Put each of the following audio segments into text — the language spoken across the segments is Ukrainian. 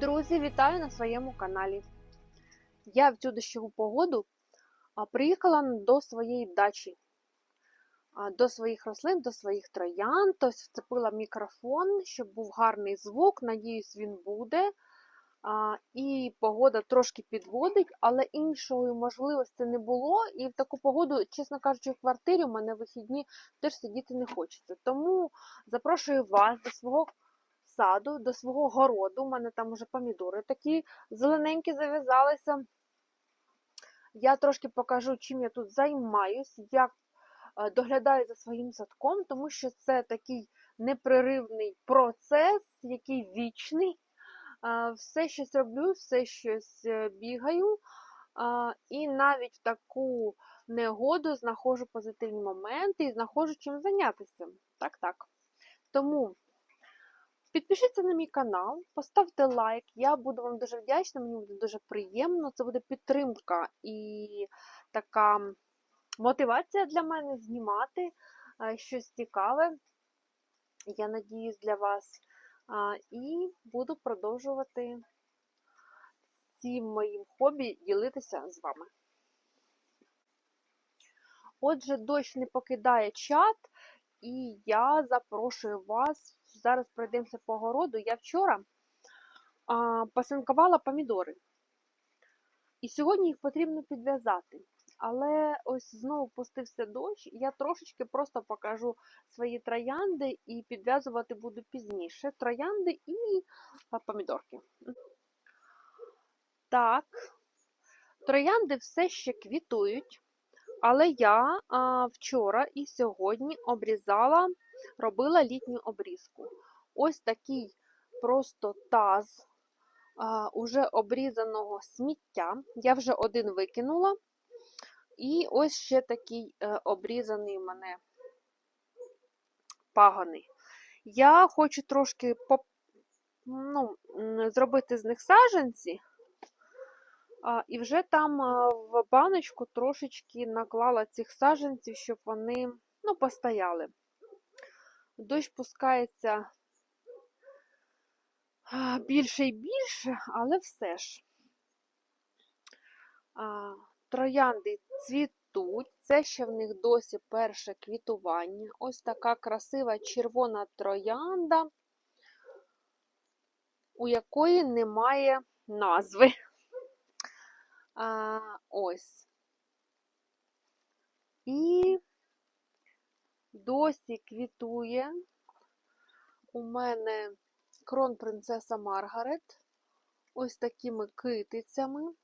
Друзі, вітаю на своєму каналі. Я в цю дощову погоду приїхала до своєї дачі, до своїх рослин, до своїх троянд. Ось вцепила мікрофон, щоб був гарний звук. Надіюсь, він буде. І погода трошки підводить, але іншої можливості не було. І в таку погоду, чесно кажучи, в квартирі у мене вихідні теж сидіти не хочеться. Тому запрошую вас до свого саду, до свого городу. У мене там уже помідори такі зелененькі зав'язалися. Я трошки покажу, чим я тут займаюсь, як е, доглядаю за своїм садком, тому що це такий непреривний процес, який вічний. Е, Все щось роблю, все щось е, бігаю. І навіть в таку негоду знаходжу позитивні моменти і знаходжу чим зайнятися. Так, так. Тому Підпишіться на мій канал, поставте лайк. Я буду вам дуже вдячна, мені буде дуже приємно. Це буде підтримка і така мотивація для мене знімати е, щось цікаве. Я надіюсь для вас. І буду продовжувати цим моїм хобі ділитися з вами. Отже, дощ не покидає чат, і я запрошую вас. Зараз пройдемося по городу. Я вчора а, посинкувала помідори. І сьогодні їх потрібно підв'язати. Але ось знову пустився дощ, я трошечки просто покажу свої троянди і підв'язувати буду пізніше. Троянди і помідорки. Так, троянди все ще квітують. Але я а, вчора і сьогодні обрізала, робила літню обрізку. Ось такий просто таз а, уже обрізаного сміття. Я вже один викинула. І ось ще такий е, обрізаний мене паганий. Я хочу трошки поп... ну, зробити з них саджанці. А, І вже там а, в баночку трошечки наклала цих саджанців, щоб вони ну, постояли. Дощ пускається більше і більше, але все ж. Троянди цвітуть. Це ще в них досі перше квітування. Ось така красива червона троянда, у якої немає назви. А, Ось. І досі квітує у мене кронпринцеса Маргарет. Ось такими китицями.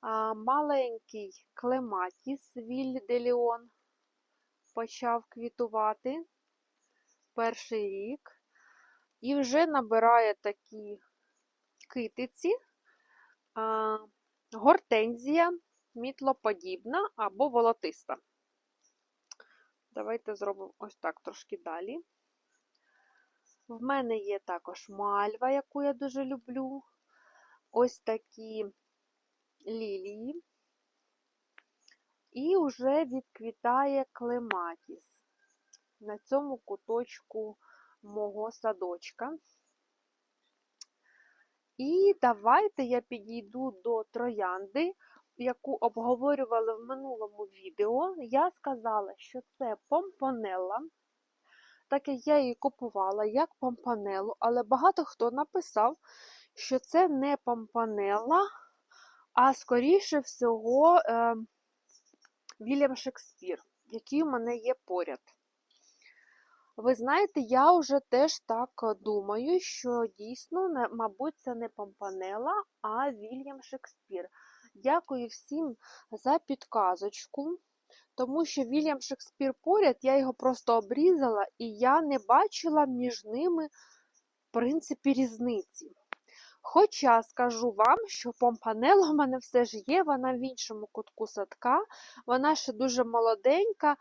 А, Маленький клематіс Віль де Ліон почав квітувати перший рік. І вже набирає такі китиці, а, гортензія мітлоподібна або волотиста. Давайте зробимо ось так трошки далі. В мене є також мальва, яку я дуже люблю. Ось такі лілії. І вже відквітає клематіс на цьому куточку мого садочка. І давайте я підійду до троянди, яку обговорювали в минулому відео. Я сказала, що це помпонелла, так як я її купувала як помпонеллу, але багато хто написав, що це не помпонелла, а скоріше всього е, Вільям Шекспір, який у мене є поряд. Ви знаєте, я вже теж так думаю, що дійсно, мабуть, це не Помпанела, а Вільям Шекспір. Дякую всім за підказочку, тому що Вільям Шекспір поряд, я його просто обрізала, і я не бачила між ними, в принципі, різниці. Хоча скажу вам, що помпанела в мене все ж є, вона в іншому кутку садка, вона ще дуже молоденька,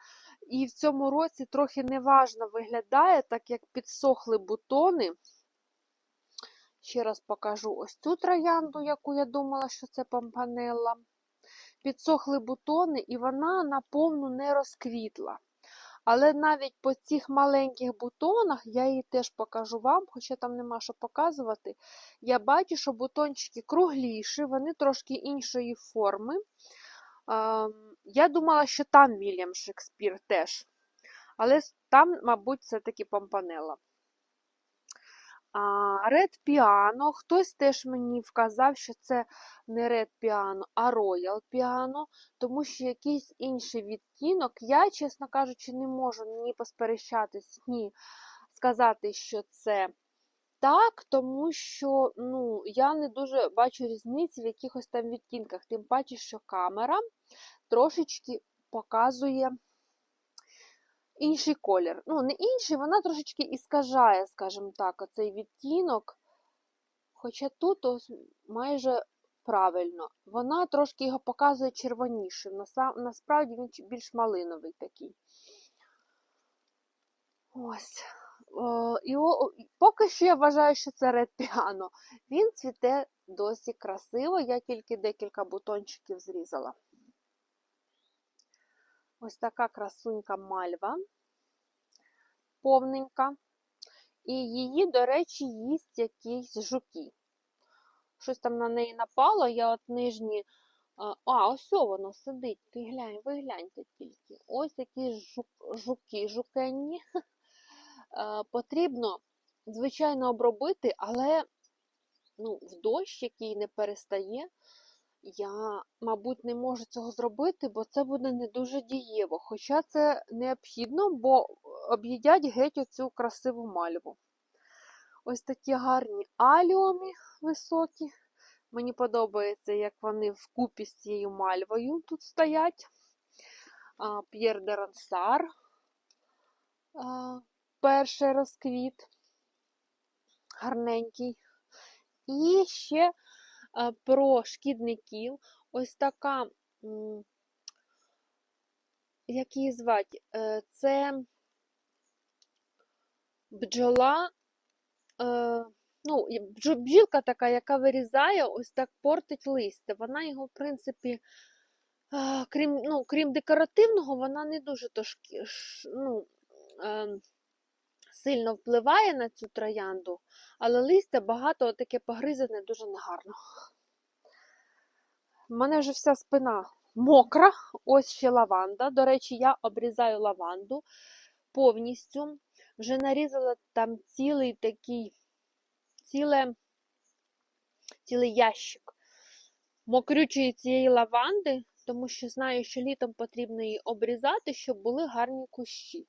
і в цьому році трохи неважно виглядає, так як підсохли бутони. Ще раз покажу ось цю троянду, яку я думала, що це помпанелла. Підсохли бутони, і вона наповну не розквітла. Але навіть по цих маленьких бутонах, я її теж покажу вам, хоча там нема що показувати. Я бачу, що бутончики кругліші, вони трошки іншої форми. Я думала, що там Вільям Шекспір теж. Але там, мабуть, все-таки помпанела. Ред Піано. Хтось теж мені вказав, що це не Ред Піано, а Роял Піано, тому що якийсь інший відтінок. Я, чесно кажучи, не можу ні посперечатись, ні сказати, що це так, тому що ну, я не дуже бачу різниці в якихось там відтінках. Тим паче, що камера трошечки показує інший колір. Ну, не інший, вона трошечки іскажає, скажімо так, оцей відтінок. Хоча тут ось майже правильно. Вона трошки його показує червонішим. Насправді він більш малиновий такий. Ось. І о, і поки що я вважаю, що це Red Piano. Він цвіте досі красиво, я тільки декілька бутончиків зрізала. Ось така красунька мальва, повненька. І її, до речі, їсть якісь жуки. Щось там на неї напало, я от нижні. А, ось воно сидить. Ти глянь, ви гляньте тільки. Ось якісь жук, жуки, жукенні. Потрібно, звичайно, обробити, але ну, в дощ, який не перестає, я, мабуть, не можу цього зробити, бо це буде не дуже дієво. Хоча це необхідно, бо об'їдять геть оцю красиву мальву. Ось такі гарні аліуми високі. Мені подобається, як вони вкупі з цією мальвою тут стоять. П'єр де Рансар. Перший розквіт. Гарненький. І ще про шкідників. Ось така, як її звати, Е, це бджола. Е, ну, бджілка така, яка вирізає, ось так портить листя. Вона його, в принципі, крім, ну, крім декоративного, вона не дуже то ну, е, сильно впливає на цю троянду, але листя багато таке погризане дуже негарно. У мене вже вся спина мокра, ось ще лаванда. До речі, я обрізаю лаванду повністю. Вже нарізала там цілий такий, ціле, цілий ящик мокрючої цієї лаванди, тому що знаю, що літом потрібно її обрізати, щоб були гарні кущі.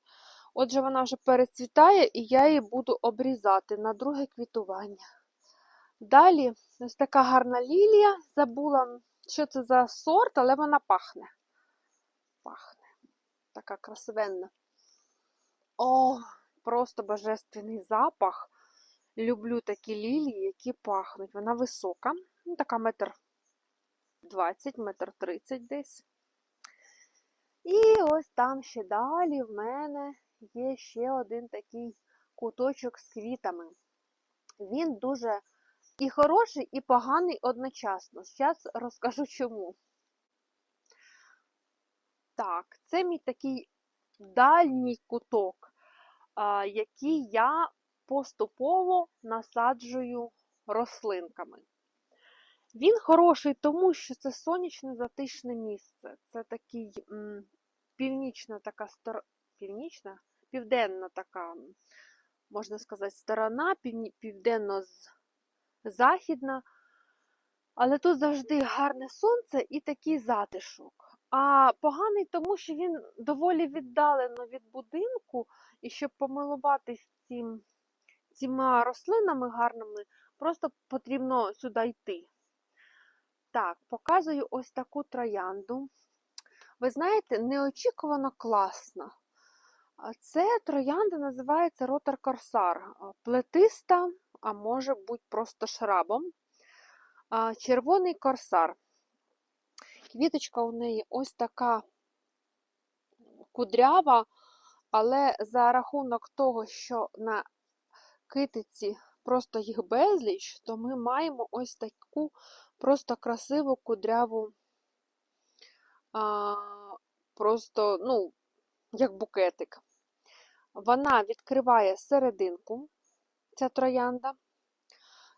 Отже, вона вже перецвітає, і я її буду обрізати на друге квітування. Далі ось така гарна лілія. Забула, що це за сорт, але вона пахне. Пахне. Така красивенна. О, просто божественний запах. Люблю такі лілії, які пахнуть. Вона висока, ну, така метр 20, метр 30 десь. І ось там ще далі в мене є ще один такий куточок з квітами. Він дуже і хороший, і поганий одночасно. Зараз розкажу чому. Так, це мій такий дальній куток, який я поступово насаджую рослинками. Він хороший тому, що це сонячне затишне місце. Це такий м, північна така. Північна, південна така, можна сказати, сторона, південно-західна. Але тут завжди гарне сонце і такий затишок. А поганий тому, що він доволі віддалено від будинку, і щоб помилуватись цим, цими рослинами гарними, просто потрібно сюди йти. Так, показую ось таку троянду. Ви знаєте, неочікувано класна. Це троянда називається Ротар Корсар. Плетиста, а може бути просто шрабом. Червоний корсар. Квіточка у неї ось така кудрява, але за рахунок того, що на китиці просто їх безліч, то ми маємо ось таку просто красиву кудряву, просто, ну, як букетик. Вона відкриває серединку, ця троянда.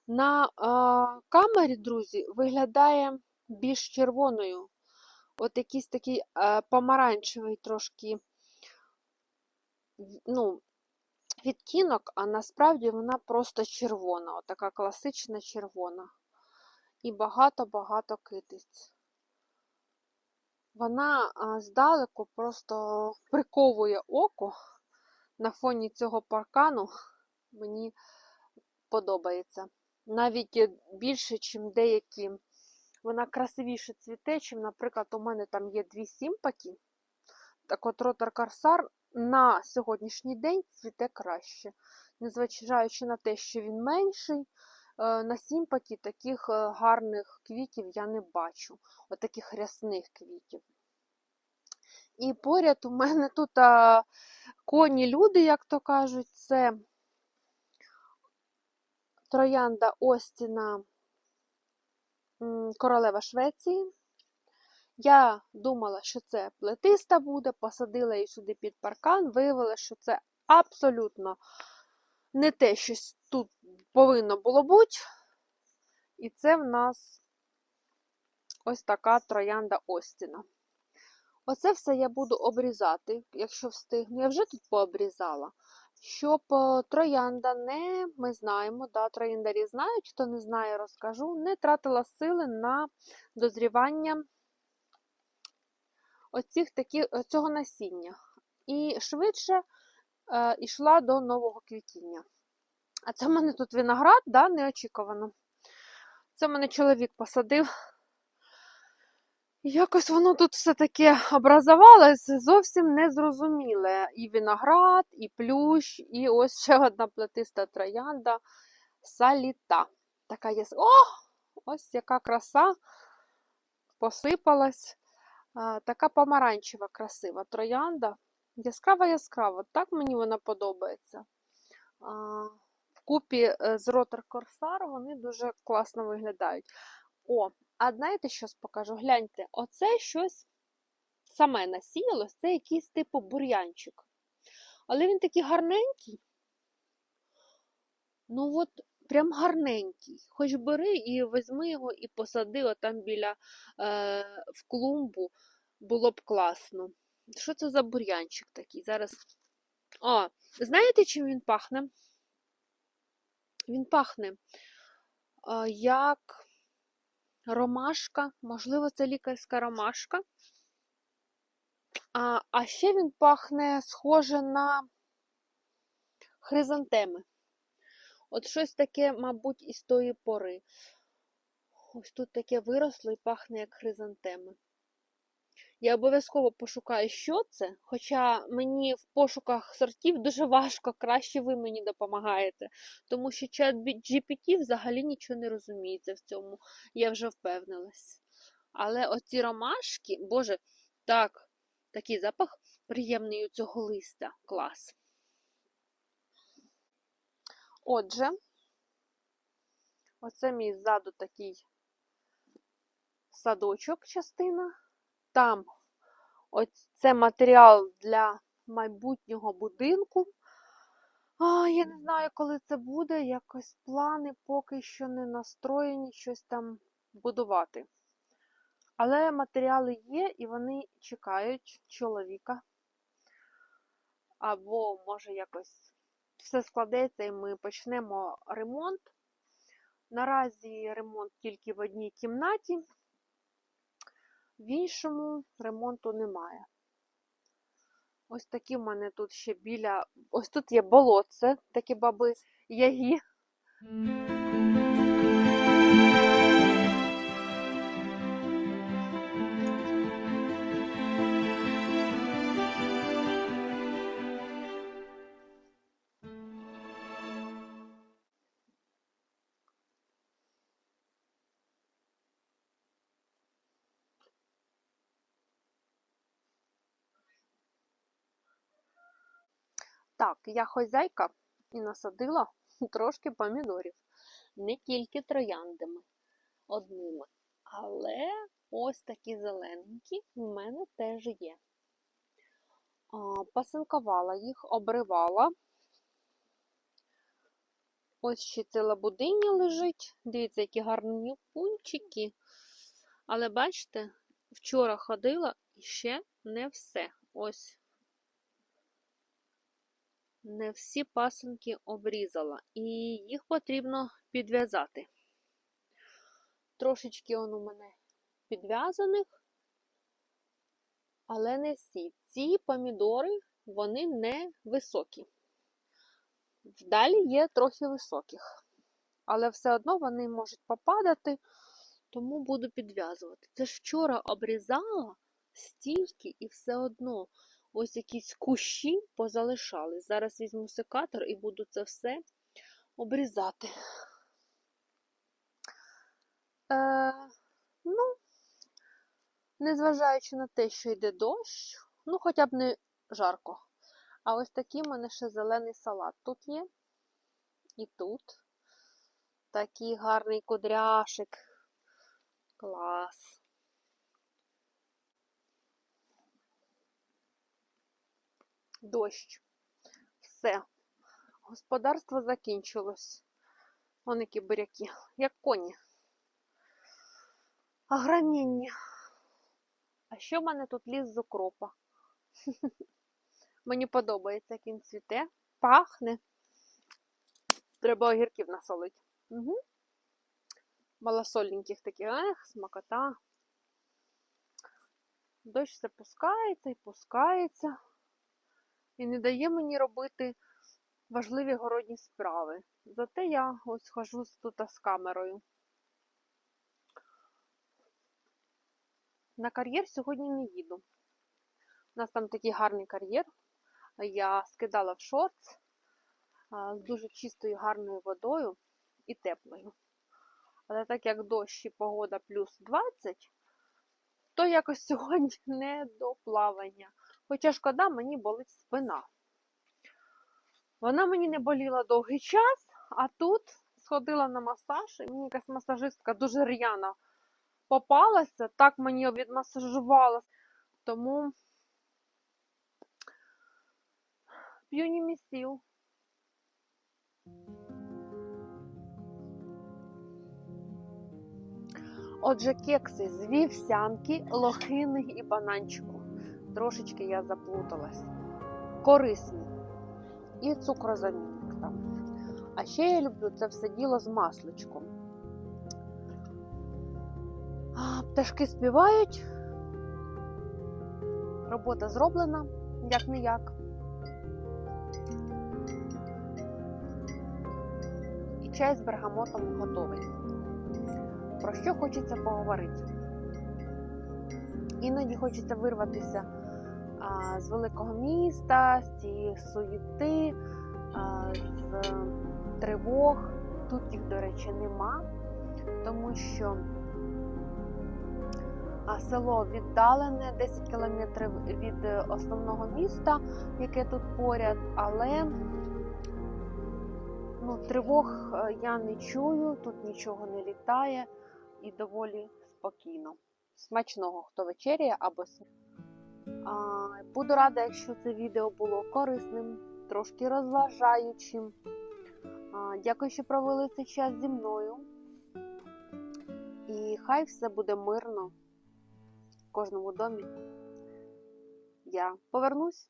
На е, камері, друзі, виглядає більш червоною. От якийсь такий е, помаранчевий трошки ну, відтінок, а насправді вона просто червона, така класична червона. І багато-багато китиць. Вона здалеку просто приковує око на фоні цього паркану. Мені подобається. Навіть більше, ніж деякі. Вона красивіше цвіте, чим, наприклад, у мене там є дві сімпаті. Так от ротар Корсар на сьогоднішній день цвіте краще. Незважаючи на те, що він менший, на сімпаті таких е, гарних квітів я не бачу. От таких рясних квітів. І поряд у мене тут а, коні люди, як то кажуть, це троянда Остіна королева Швеції. Я думала, що це плетиста буде, посадила її сюди під паркан, виявила, що це абсолютно не те, що тут повинно було бути. І це в нас ось така троянда Остіна. Оце все я буду обрізати, якщо встигну. Я вже тут пообрізала. Щоб е, троянда не, ми знаємо, да, трояндарі знають, хто не знає, розкажу, не тратила сили на дозрівання оцих такі, цього насіння. І швидше йшла до нового квітіння. А це в мене тут виноград, да, неочікувано. Це мене чоловік посадив. Якось воно тут все таке образувалось, зовсім незрозуміле. І виноград, і плющ, і ось ще одна плетиста троянда саліта. Така є. О! Ось яка краса посипалась. Така помаранчева, красива троянда. Яскрава яскрава. Так мені вона подобається. Вкупі е, з Ротер Корсар вони дуже класно виглядають. О, а знаєте, що покажу? Гляньте, оце щось саме насіялось, це якийсь типу бур'янчик. Але він такий гарненький. Ну от, прям гарненький. Хоч бери і візьми його і посади отам біля е, в клумбу, було б класно. Що це за бур'янчик такий? Зараз. О, знаєте, чим він пахне? Він пахне е, як ромашка, можливо, це лікарська ромашка. А, а ще він пахне схоже на хризантеми. От щось таке, мабуть, із тої пори. Ось тут таке виросло і пахне як хризантеми. Я обов'язково пошукаю, що це, хоча мені в пошуках сортів дуже важко, краще ви мені допомагаєте. Тому що чат GPT взагалі нічого не розуміється в цьому, я вже впевнилась. Але оці ромашки, боже, так, такий запах приємний у цього листя. Клас. Отже, оце мій ззаду такий садочок частина. Там ось це матеріал для майбутнього будинку. А, я не знаю, коли це буде. Якось плани поки що не настроєні щось там будувати. Але матеріали є, і вони чекають чоловіка. Або, може, якось все складеться, і ми почнемо ремонт. Наразі ремонт тільки в одній кімнаті. В іншому ремонту немає. Ось такі в мене тут ще біля. Ось тут є болотце, такі баби ягі. Так, я хозяйка і насадила трошки помідорів. Не тільки трояндами одними. Але ось такі зелененькі в мене теж є. Пасинкувала їх, обривала. Ось ще це лабудиня лежить. Дивіться, які гарні пунчики. Але бачите, вчора ходила і ще не все. Ось. Не всі пасинки обрізала. І їх потрібно підв'язати. Трошечки он у мене підв'язаних, але не всі. Ці помідори, вони не високі. Далі є трохи високих. Але все одно вони можуть попадати, тому буду підв'язувати. Це ж вчора обрізала стільки і все одно ось якісь кущі позалишали. Зараз візьму секатор і буду це все обрізати. Е, ну, незважаючи на те, що йде дощ, ну хоча б не жарко. А ось такий в мене ще зелений салат тут є. І тут. Такий гарний кудряшик. Клас. Дощ. Все. Господарство закінчилось. Вон які буряки, як коні. Ограніння. А що в мене тут ліс з укропа? Мені подобається, як він цвіте, пахне. Треба огірків насолити. Угу. Малосольненьких таких, ех, смакота. Дощ все пускається і пускається. І не дає мені робити важливі городні справи. Зате я ось хожу тут з камерою. На кар'єр сьогодні не їду. У нас там такий гарний кар'єр. Я скидала в шортс з дуже чистою гарною водою і теплою. Але так як дощ і погода плюс 20, то якось сьогодні не до плавання. Хоча шкода, мені болить спина. Вона мені не боліла довгий час, а тут сходила на масаж, і мені якась масажистка дуже р'яна попалася, так мені відмасажувала. Тому п'ю німісіл. Отже, кекси з вівсянки, лохини і бананчику. Трошечки я заплуталась. Корисні. І цукрозамінник там. А ще я люблю це все діло з масличком. Пташки співають. Робота зроблена, як не як. І чай з бергамотом готовий. Про що хочеться поговорити? Іноді хочеться вирватися з великого міста, з цієї суєти, з тривог. Тут їх, до речі, нема, тому що село віддалене 10 кілометрів від основного міста, яке тут поряд, але ну, тривог я не чую, тут нічого не літає і доволі спокійно. Смачного, хто вечеряє або Буду рада, якщо це відео було корисним, трошки розважаючим. Дякую, що провели цей час зі мною. І хай все буде мирно в кожному домі. Я повернусь